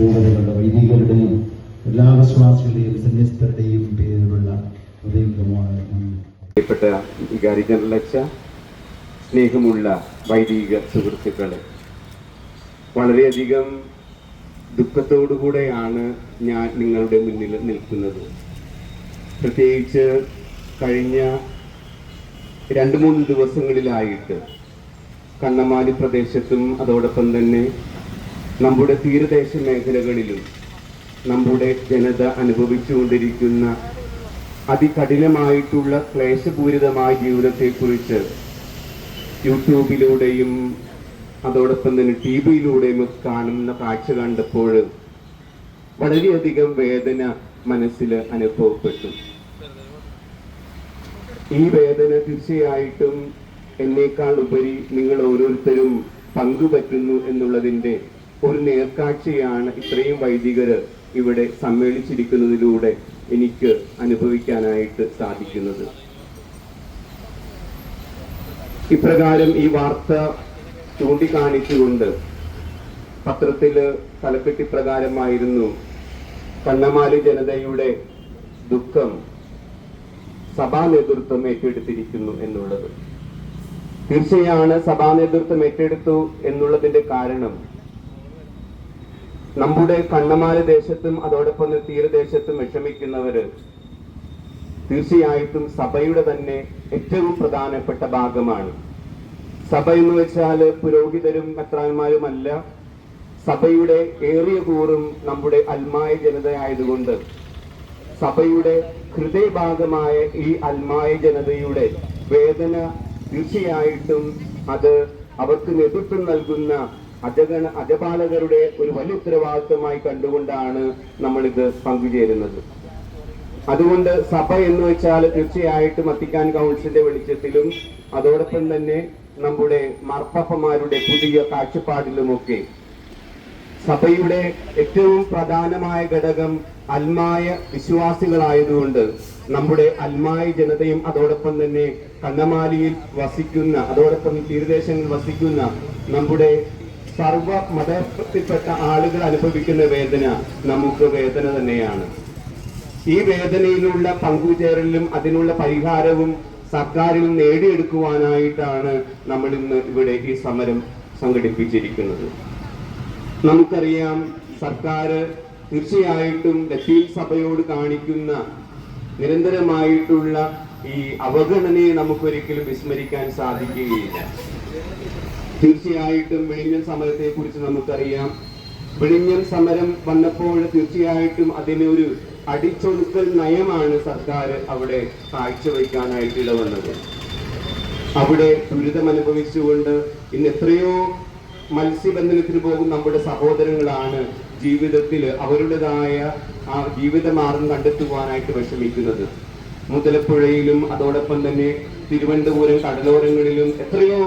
രൂപതകളുടെ വൈദികരുടെയും എല്ലാ വിശ്വാസികളുടെയും സന്യസ്തരുടെയും പേരിലുള്ള പ്രിയപ്പെട്ട വികാരി ജനലക്ഷ സ്നേഹമുള്ള വൈദിക സുഹൃത്തുക്കളെ വളരെയധികം ദുഃഖത്തോടുകൂടെയാണ് ഞാൻ നിങ്ങളുടെ മുന്നിൽ നിൽക്കുന്നത്. പ്രത്യേകിച്ച് കഴിഞ്ഞ രണ്ട് മൂന്ന് ദിവസങ്ങളിലായിട്ട് കണ്ണമാലി പ്രദേശത്തും അതോടൊപ്പം തന്നെ നമ്മുടെ തീരദേശ മേഖലകളിലും നമ്മുടെ ജനത അനുഭവിച്ചുകൊണ്ടിരിക്കുന്ന അതികഠിനമായിട്ടുള്ള ക്ലേശപൂരിതമായ ജീവിതത്തെക്കുറിച്ച് യൂട്യൂബിലൂടെയും അതോടൊപ്പം തന്നെ ടി വിയിലൂടെയും കാണുന്ന കാഴ്ച കണ്ടപ്പോൾ വളരെയധികം വേദന മനസ്സിൽ അനുഭവപ്പെട്ടു. ഈ വേദന തീർച്ചയായിട്ടും എന്നേക്കാൾ ഉപരി നിങ്ങൾ ഓരോരുത്തരും പങ്കുപറ്റുന്നു എന്നുള്ളതിന്റെ ഒരു നേർക്കാഴ്ചയാണ് ഇത്രയും വൈദികർ ഇവിടെ സമ്മേളിച്ചിരിക്കുന്നതിലൂടെ എനിക്ക് അനുഭവിക്കാനായിട്ട് സാധിക്കുന്നത്. ഇപ്രകാരം ഈ വാർത്ത ചൂണ്ടിക്കാണിച്ചുകൊണ്ട് പത്രത്തിൽ തലക്കെട്ടി പ്രകാരമായിരുന്നു കണ്ണമാലി ജനതയുടെ ദുഃഖം സഭാ നേതൃത്വം ഏറ്റെടുത്തിരിക്കുന്നു എന്നുള്ളത്. തീർച്ചയാണ് സഭാ നേതൃത്വം ഏറ്റെടുത്തു എന്നുള്ളതിന്റെ കാരണം നമ്മുടെ കണ്ണമാല ദേശത്തും അതോടൊപ്പം തീരദേശത്തും വിഷമിക്കുന്നവര് തീർച്ചയായിട്ടും സഭയുടെ തന്നെ ഏറ്റവും പ്രധാനപ്പെട്ട ഭാഗമാണ്. സഭ എന്ന് വെച്ചാൽ പുരോഹിതരും മെത്രാന്മാരുമല്ല. സഭയുടെ ഏറിയ കൂറും നമ്മുടെ അൽമായ ജനതയായതുകൊണ്ട് സഭയുടെ ഹൃദയഭാഗമായ ഈ അൽമായ ജനതയുടെ വേദന തീർച്ചയായിട്ടും അത് അവർക്ക് നേതൃത്വം നൽകുന്ന അജഗണ അജപാലകരുടെ ഒരു വലിയ ഉത്തരവാദിത്വമായി കണ്ടുകൊണ്ടാണ് നമ്മളിത് പങ്കുചേരുന്നത്. അതുകൊണ്ട് സഭ എന്ന് വെച്ചാൽ തീർച്ചയായിട്ടും വത്തിക്കാൻ കൗൺസിലിന്റെ വെളിച്ചത്തിലും അതോടൊപ്പം തന്നെ നമ്മുടെ മാർപ്പാപ്പമാരുടെ പുതിയ കാഴ്ചപ്പാടിലുമൊക്കെ. സഭയുടെ ഏറ്റവും പ്രധാനമായ ഘടകം അൽമായ വിശ്വാസികളായതുകൊണ്ട് നമ്മുടെ അൽമായ ജനതയും അതോടൊപ്പം തന്നെ കണ്ണമാലിയിൽ വസിക്കുന്ന അതോടൊപ്പം തീരദേശങ്ങളിൽ വസിക്കുന്ന നമ്മുടെ സർവ മതത്തിൽപ്പെട്ട ആളുകൾ അനുഭവിക്കുന്ന വേദന നമുക്ക് വേദന തന്നെയാണ്. ഈ വേദനയിലുള്ള പങ്കുചേരലും അതിനുള്ള പരിഹാരവും സർക്കാരിൽ നേടിയെടുക്കുവാനായിട്ടാണ് നമ്മൾ ഇന്ന് ഇവിടെ ഈ സമരം സംഘടിപ്പിച്ചിരിക്കുന്നത്. നമുക്കറിയാം സർക്കാർ തീർച്ചയായിട്ടും ലത്തീൻ സഭയോട് കാണിക്കുന്ന നിരന്തരമായിട്ടുള്ള ഈ അവഗണനയെ നമുക്കൊരിക്കലും വിസ്മരിക്കാൻ സാധിക്കുകയില്ല. തീർച്ചയായിട്ടും വെളിഞ്ഞൻ സമരത്തെ കുറിച്ച് നമുക്കറിയാം. വെളിഞ്ഞൻ സമരം വന്നപ്പോൾ തീർച്ചയായിട്ടും അതിനൊരു അടിച്ചൊടുക്കൽ നയമാണ് സർക്കാർ അവിടെ കാഴ്ചവെക്കാനായിട്ട് ഇടവന്നത് അവിടെ ദുരിതം അനുഭവിച്ചുകൊണ്ട് ഇന്ന് എത്രയോ മത്സ്യബന്ധനത്തിന് പോകും നമ്മുടെ സഹോദരങ്ങളാണ് ജീവിതത്തിൽ അവരുടേതായ ആ ജീവിതമാർഗം കണ്ടെത്തുവാനായിട്ട് വിഷമിക്കുന്നത്. മുതലപ്പുഴയിലും അതോടൊപ്പം തന്നെ തിരുവനന്തപുരം കടലോരങ്ങളിലും എത്രയോ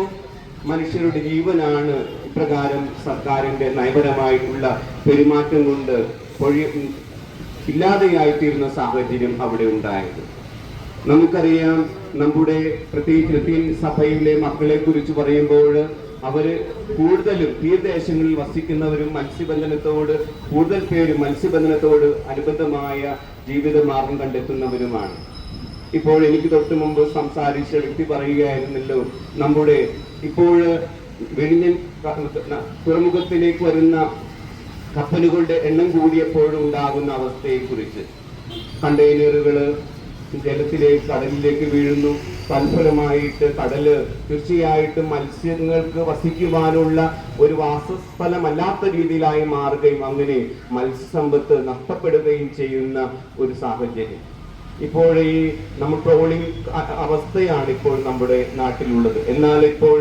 മനുഷ്യരുടെ ജീവനാണ് ഇപ്രകാരം സർക്കാരിന്റെ നയപരമായിട്ടുള്ള പെരുമാറ്റം കൊണ്ട് പൊഴി ഇല്ലാതെയായിത്തീരുന്ന സാഹചര്യം അവിടെ ഉണ്ടായത്. നമുക്കറിയാം നമ്മുടെ പ്രത്യേകിച്ച് ലത്തീൻ സഭയിലെ മക്കളെ കുറിച്ച് പറയുമ്പോൾ അവർ കൂടുതലും തീരദേശങ്ങളിൽ വസിക്കുന്നവരും മത്സ്യബന്ധനത്തോട് കൂടുതൽ പേരും മത്സ്യബന്ധനത്തോട് അനുബന്ധമായ ജീവിത മാർഗം കണ്ടെത്തുന്നവരുമാണ്. ഇപ്പോൾ എനിക്ക് തൊട്ട് മുമ്പ് സംസാരിച്ച വ്യക്തി പറയുകയായിരുന്നല്ലോ നമ്മുടെ ഇപ്പോൾ വെളിഞ്ഞൻ തുറമുഖത്തിലേക്ക് വരുന്ന കപ്പലുകളുടെ എണ്ണം കൂടിയപ്പോഴും ഉണ്ടാകുന്ന അവസ്ഥയെക്കുറിച്ച്. കണ്ടെയ്നറുകൾ ജലത്തിലേക്ക് കടലിലേക്ക് വീഴുന്നു. തൽഫലമായിട്ട് കടൽ തീർച്ചയായിട്ടും മത്സ്യങ്ങൾക്ക് വസിക്കുവാനുള്ള ഒരു വാസസ്ഥലമല്ലാത്ത രീതിയിലായി മാറുകയും അങ്ങനെ മത്സ്യസമ്പത്ത് നഷ്ടപ്പെടുകയും ചെയ്യുന്ന ഒരു സാഹചര്യം. ഇപ്പോൾ ഈ നമ്മൾ ട്രോളിംഗ് അവസ്ഥയാണ് ഇപ്പോൾ നമ്മുടെ നാട്ടിലുള്ളത്. എന്നാൽ ഇപ്പോൾ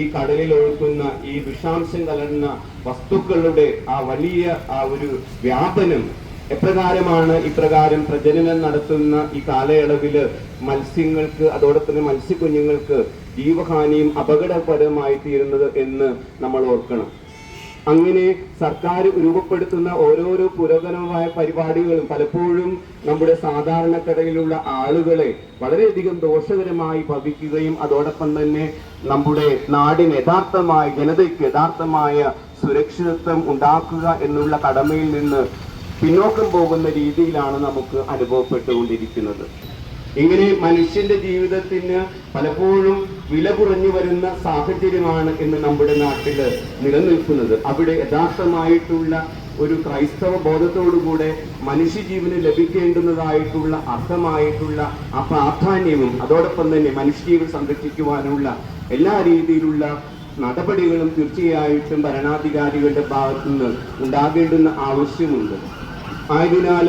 ഈ കടലിൽ ഒഴുക്കുന്ന ഈ വിഷാംശം കലർന്ന വസ്തുക്കളുടെ ആ വലിയ ആ ഒരു വ്യാപനം എപ്രകാരമാണ് ഇപ്രകാരം പ്രജനനം നടത്തുന്ന ഈ കാലയളവിൽ മത്സ്യങ്ങൾക്ക് അതോടൊപ്പം തന്നെ മത്സ്യക്കുഞ്ഞുങ്ങൾക്ക് ജീവഹാനിയും അപകടപരമായി തീരുന്നത് എന്ന് നമ്മൾ ഓർക്കണം. അങ്ങനെ സർക്കാർ രൂപപ്പെടുത്തുന്ന ഓരോരോ പുരോഗമനമായ പരിപാടികളും പലപ്പോഴും നമ്മുടെ സാധാരണക്കടയിലുള്ള ആളുകളെ വളരെയധികം ദോഷകരമായി ഭവിക്കുകയും അതോടൊപ്പം തന്നെ നമ്മുടെ നാടിന് യഥാർത്ഥമായ ജനതയ്ക്ക് യഥാർത്ഥമായ സുരക്ഷിതത്വം ഉണ്ടാക്കുക എന്നുള്ള കടമയിൽ നിന്ന് പിന്നോക്കം പോകുന്ന രീതിയിലാണ് നമുക്ക് അനുഭവപ്പെട്ടുകൊണ്ടിരിക്കുന്നത്. ഇങ്ങനെ മനുഷ്യന്റെ ജീവിതത്തിന് പലപ്പോഴും വില കുറഞ്ഞു വരുന്ന സാഹചര്യമാണ് ഇന്ന് നമ്മുടെ നാട്ടിൽ നിലനിൽക്കുന്നത്. അവിടെ യഥാർത്ഥമായിട്ടുള്ള ഒരു ക്രൈസ്തവ ബോധത്തോടുകൂടെ മനുഷ്യജീവന് ലഭിക്കേണ്ടുന്നതായിട്ടുള്ള അർത്ഥമായിട്ടുള്ള ആ പ്രാധാന്യവും അതോടൊപ്പം തന്നെ മനുഷ്യജീവൻ സംരക്ഷിക്കുവാനുള്ള എല്ലാ രീതിയിലുള്ള നടപടികളും തീർച്ചയായിട്ടും ഭരണാധികാരികളുടെ ഭാഗത്തു നിന്ന് ഉണ്ടാകേണ്ടുന്ന ആവശ്യമുണ്ട്. ആയതിനാൽ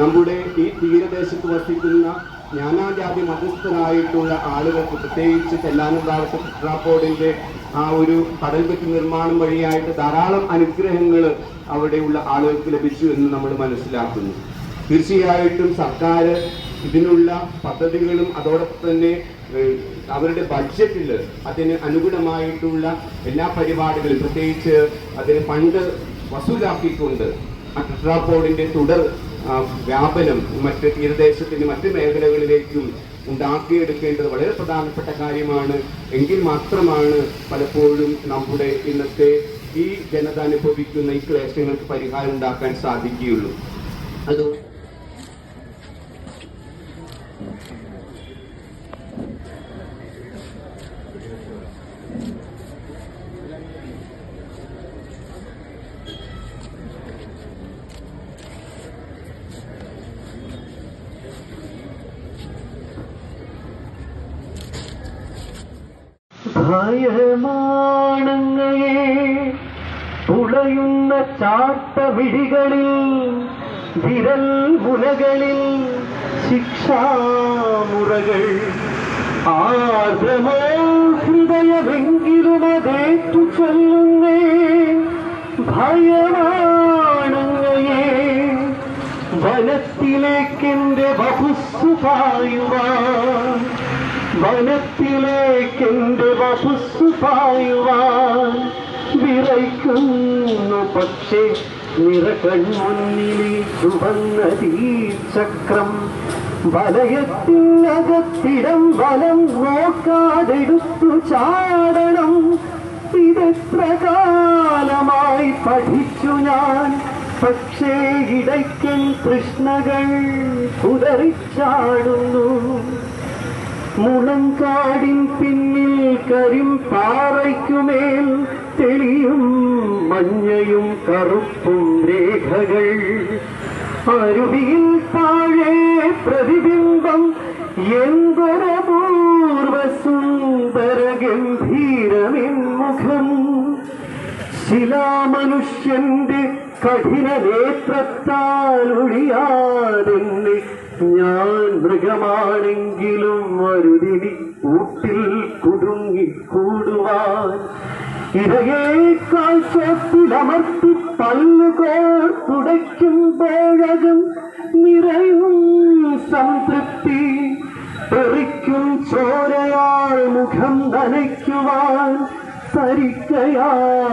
നമ്മുടെ ഈ തീരദേശത്ത് വസിക്കുന്ന ജ്ഞാനാജാതി മതസ്ഥരായിട്ടുള്ള ആളുകൾക്ക് പ്രത്യേകിച്ച് ചെല്ലാനുണ്ടാവട്ടെ ബോർഡിന്റെ ആ ഒരു കടൽ കടൽപറ്റി നിർമ്മാണം വഴിയായിട്ട് ധാരാളം അനുഗ്രഹങ്ങൾ അവിടെയുള്ള ആളുകൾക്ക് ലഭിച്ചു എന്ന് നമ്മൾ മനസ്സിലാക്കുന്നു. തീർച്ചയായിട്ടും സർക്കാർ ഇതിനുള്ള പദ്ധതികളും അതോടൊപ്പം തന്നെ അവരുടെ ബഡ്ജറ്റിൽ അതിന് അനുഗുണമായിട്ടുള്ള എല്ലാ പരിപാടികളും പ്രത്യേകിച്ച് അതിന് ഫണ്ട് വസൂലാക്കിക്കൊണ്ട് ബോർഡിന്റെ തുടർ ആ, വ്യാപനം മറ്റ് തീരദേശത്തിന് മറ്റ് മേഖലകളിലേക്കും ഉണ്ടാക്കിയെടുക്കേണ്ടത് വളരെ പ്രധാനപ്പെട്ട കാര്യമാണ്. എങ്കിൽ മാത്രമാണ് പലപ്പോഴും നമ്മുടെ ഇന്നത്തെ ഈ ജനത അനുഭവിക്കുന്ന ഈ ക്ലേശങ്ങൾക്ക് പരിഹാരം ഉണ്ടാക്കാൻ സാധിക്കുകയുള്ളൂ. അത് ഭയമാണങ്ങയെ തുളയുന്ന ചാട്ടവിഴികളിൽ വിരൽ മുലകളിൽ ശിക്ഷാമുറകൾ. ആർദ്രമോ ഹൃദയമെങ്കിലും അതേറ്റു ചൊല്ലുന്നേ ഭയമാണങ്ങയെ. വനത്തിലേക്കെന്റെ ബഹുസ്സു പായുവാൻ വനത്തിലേക്കെന്റെ വസുസ് പായുവാൻ വിറയ്ക്കുന്നു. പക്ഷേ നിറകൺമുന്നിലെ ചുവന്ന ചക്രം വലയത്തിനകത്തിടം വലം നോക്കാതെടുത്തു ചാടണം. ഇതെത്ര കാലമായി പഠിച്ചു ഞാൻ. പക്ഷേ ഇടയ്ക്കൽ കൃഷ്ണകൾ കുതറിച്ചാടുന്നു മുളങ്കാടിൻ പിന്നിൽ കരിം പാറയ്ക്കുമേൽ തെളിയും മഞ്ഞയും കറുപ്പും രേഖകൾ. അരുവിയിൽ താഴെ പ്രതിബിംബം എന്തൊരപൂർവ സുന്ദര ഗംഭീരമിൻ മുഖം ശിലാമനുഷ്യന്റെ കഠിന നേത്രത്താൽ ഒഴിയാതെന്നെ ഞാൻ മൃഗമാണെങ്കിലും മരുതിനി കൂട്ടിൽ കുടുങ്ങി കൂടുവാൻ. ഇരയേക്കാൾ ചോട്ടിലമർത്തി പല്ലുകോർ തുടയ്ക്കുമ്പോഴകം നിറയും സംതൃപ്തി. തെറിക്കും ചോരയാൾ മുഖം നനയ്ക്കുവാൻ സരിക്കയാണെന്റെ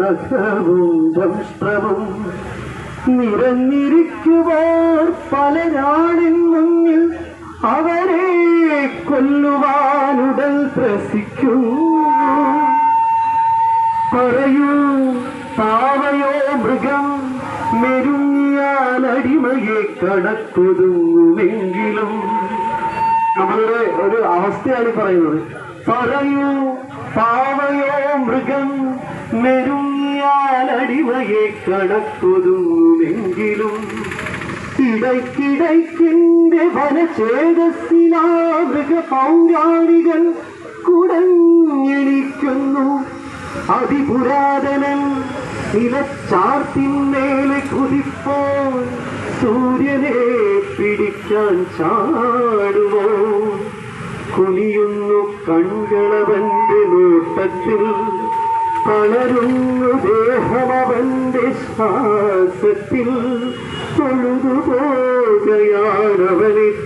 നഖവും ദംഷ്ട്രവും നിറഞ്ഞിരിക്കുവാർ പലരാണിൻ അവരെ കൊല്ലുവാനുടൻ ത്രസിക്കൂ പറയൂ പാവയോ മൃഗം മെരുങ്ങിയാൽ അടിമയെ കടക്കൊതുങ്ങുമെങ്കിലും. നമ്മളുടെ ഒരു അവസ്ഥയാണ് പറയുന്നത്. പറയൂ പാവയോ മൃഗം മെരുങ്ങിയാൽ അടിമയെ കടക്കൊതുങ്ങുമെങ്കിലും ഇടയ്ക്കിടയ്ക്കിന്റെ വനചേതസ്സിലാ മൃഗ പൗരാണികൾ കുടഞ്ഞെണിക്കുന്നു അതിപുരാതനൻ നിലച്ചാർത്തിന്മേലെ കുതിപ്പോൾ സൂര്യനെ പിടിക്കാൻ ചാടുമോ കുനിയുന്നു കൺകളവന്റെ നോട്ടത്തിൽ തളരുന്നു ദേഹമവന്റെ ശ്വാസത്തിൽ തൊഴുതുപോകയാണവനെ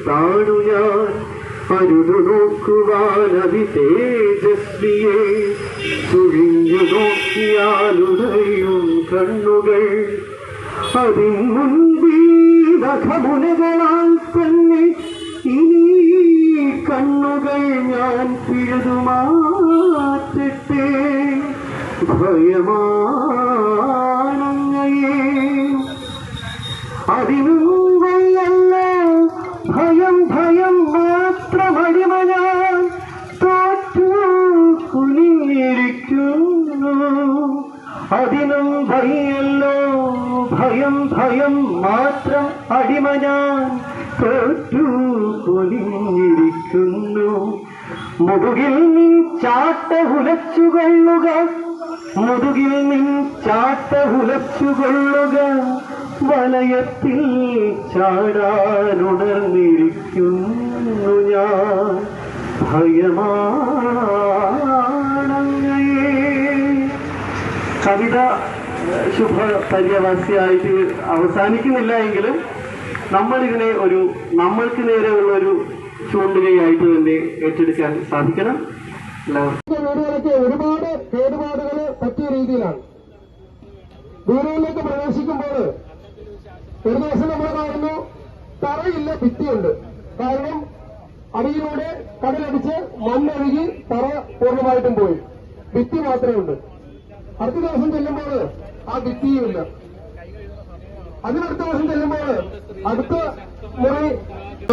താണു ഞാൻ. അരുതു നോക്കുവാൻ അതി തേജസ്വിയെ തുഴിഞ്ഞു നോക്കിയാലുടയും കണ്ണുകൾ. അതിൻ മുൻപീ നഖമുനകളാൽ തന്നെ ഇനി കണ്ണുകൾ ഞാൻ പിഴുതുമാറ്റട്ടെ ഭയമാനങ്ങയെ അതിനുങ്കയല്ല ഭയം ഭയം മാത്രമടിമ ഞാൻ തോറ്റു കുനിയിരിക്കുന്നു അതിനും ഭയല്ലോ ഭയം ഭയം മാത്രം അടിമ തോറ്റു കുനിഞ്ഞിരിക്കുന്നു മുതുകിൽ നീ ചാട്ട ഉലച്ചുകൊള്ളുക. മുതുകിൽ നിൻ ചാട്ട ഉലച്ചുകൊള്ളുക വലയത്തിൽ ചാടാനുണർന്നിരിക്കുന്നു ഞാൻ. ഭയമാണങ്ങയെ. കവിത ശുഭ പര്യവാസിയായിട്ട് അവസാനിക്കുന്നില്ല എങ്കിലും നമ്മളിതിനെ ഒരു നമ്മൾക്ക് നേരെയുള്ള ഒരു ചൂണ്ടുകയായിട്ട് തന്നെ ഏറ്റെടുക്കാൻ സാധിക്കണം. ഒരുപാട് കേടുപാടുകൾ രീതിയിലാണ് വീടുകളിലേക്ക് പ്രവേശിക്കുമ്പോൾ ഒരു ദിവസം നമ്മൾ കാണുന്നു തറയില്ല ഭിത്തിയുണ്ട്. കാരണം അടിയിലൂടെ കടലടിച്ച് മണ്ണൊഴുകി തറ പൂർണമായിട്ടും പോയി. ഭിത്തി മാത്രമേ ഉണ്ട് അടുത്ത ദിവസം ചെല്ലുമ്പോൾ ആ ഭിത്തിയുമില്ല അതിനടുത്ത ദിവസം ചെല്ലുമ്പോൾ അടുത്ത മുറി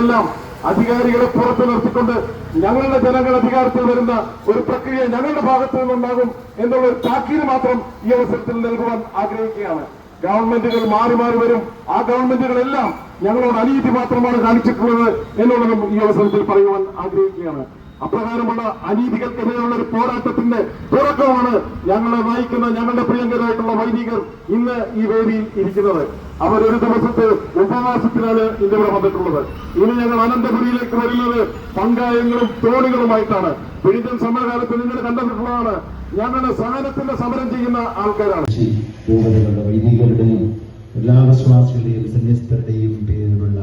എല്ലാം അധികാരികളെ പുറത്തു നിർത്തിക്കൊണ്ട് ഞങ്ങളുടെ ജനങ്ങൾ അധികാരത്തിൽ വരുന്ന ഒരു പ്രക്രിയ ഞങ്ങളുടെ ഭാഗത്തു നിന്നുണ്ടാകും എന്നുള്ള ഒരു താക്കീത് മാത്രം ഈ അവസരത്തിൽ നൽകുവാൻ ആഗ്രഹിക്കുകയാണ്. ഗവൺമെന്റുകൾ മാറി മാറി വരും. ആ ഗവൺമെന്റുകളെല്ലാം ഞങ്ങളോട് അനീതി മാത്രമാണ് കാണിച്ചിട്ടുള്ളത് എന്നുള്ളതും ഈ അവസരത്തിൽ പറയുവാൻ ആഗ്രഹിക്കുകയാണ്. അപ്രകാരമുള്ള അനീതികൾക്കെതിരെയുള്ള ഒരു പോരാട്ടത്തിന്റെ തുടക്കമാണ് ഞങ്ങളെ നയിക്കുന്ന ഞങ്ങളുടെ പ്രിയങ്കരായിട്ടുള്ള വൈദികർ ഇന്ന് ഈ വേദിയിൽ ഇരിക്കുന്നത്. അവരൊരു ദിവസത്തെ ഉപവാസത്തിനാണ് ഇന്ന് ഇവിടെ വന്നിട്ടുള്ളത്. ഇനി ഞങ്ങൾ അനന്തപുരിയിലേക്ക് വരുന്നത് പങ്കായങ്ങളും തോണികളുമായിട്ടാണ് പിഴിഞ്ഞൻ സമരകാലത്ത് നിങ്ങൾ കണ്ടിട്ടുള്ളതാണ്. ഞങ്ങളുടെ സഹനത്തിന്റെ സമരം ചെയ്യുന്ന ആൾക്കാരാണ്. വൈദികരുടെയും എല്ലാ വിശ്വാസികളുടെയും സന്യസ്തരുടെയും പേരിലുള്ള